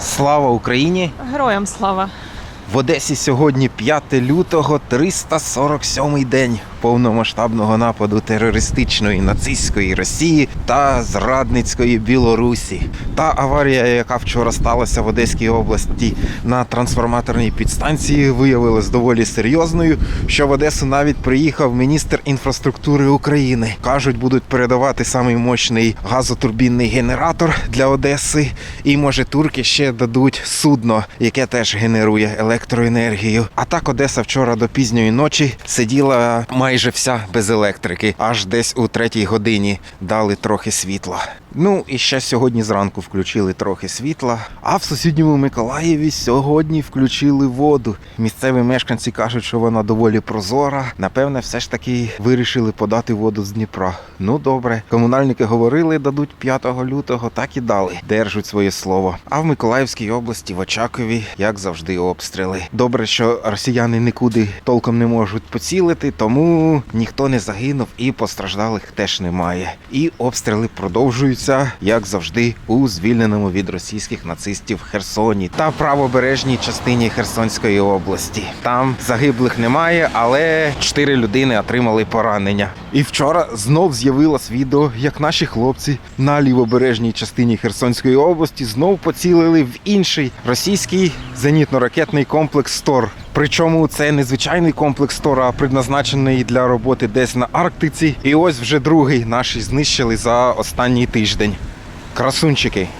Слава Україні! Героям слава. В Одесі сьогодні 5 лютого, 347-й день повномасштабного нападу терористичної нацистської Росії та зрадницької Білорусі. Та аварія, яка вчора сталася в Одеській області на трансформаторній підстанції, виявилась доволі серйозною. Що в Одесу навіть приїхав міністр інфраструктури України. кажуть, будуть передавати самий мощний газотурбінний генератор для Одеси. І може турки ще дадуть судно, яке теж генерує електроенергію. А так Одеса вчора до пізньої ночі сиділа вся без електрики. Аж десь у третій годині дали трохи світла. Ну і ще сьогодні зранку включили трохи світла. А в сусідньому Миколаєві сьогодні включили воду. Місцеві мешканці кажуть, що вона доволі прозора. Напевне, все ж таки вирішили подати воду з Дніпра. Ну добре, комунальники говорили, дадуть 5 лютого, так і дали. Держуть своє слово. А в Миколаївській області, в Очакові, як завжди, обстріли. Добре, що росіяни нікуди толком не можуть поцілити, тому ніхто не загинув і постраждалих теж немає. І обстріли продовжуються, як завжди, у звільненому від російських нацистів Херсоні та правобережній частині Херсонської області. Там загиблих немає, але чотири людини отримали поранення. І вчора знов з'явилось відео, як наші хлопці на лівобережній частині Херсонської області знов поцілили в інший російський зенітно-ракетний комплекс Стор. Причому це незвичайний комплекс Тора, предназначений для роботи десь на Арктиці. І ось вже другий наші знищили за останній тиждень. Красунчики.